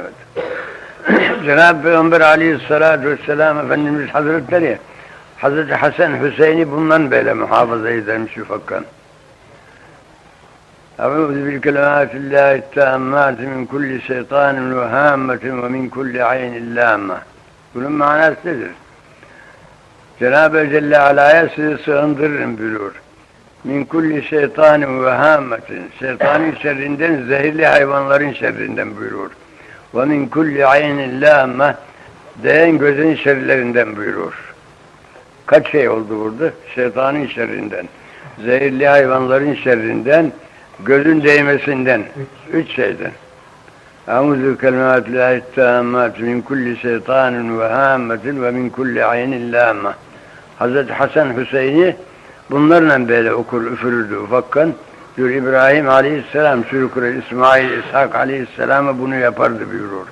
Evet. Cenab-ı Peygamber aleyhissalatü vesselam Efendimiz Hazretleri Hazreti Hasan Hüseyin'i bundan böyle muhafaza edermiş ufakkan. Euzu bil kelimatillahi tammati min kulli şeytanin ve hammetin ve min kulli aynin lamme. Bunun manası nedir? Cenab-ı Celle Ala'ya sizi sığındırırım buyurur. Min kulli şeytanin ve hammetin. Şeytanın şerrinden, zehirli hayvanların şerrinden buyurur. Ve min kulli aynin lamme. Değen gözün şerlerinden buyurur. Kaç şey oldu burada? Şeytanın şerrinden, zehirli hayvanların şerrinden, gözün değmesinden. Üç, şeyden. Euzu kelimatillahi tammat min kulli şeytanin ve hammetin ve min kulli aynin lamme. Hazreti Hasan Hüseyin'i bunlarla böyle okur üfürürdü ufakkan. Diyor İbrahim Aleyhisselam sürükür İsmail İshak Aleyhisselam'a bunu yapardı buyurur.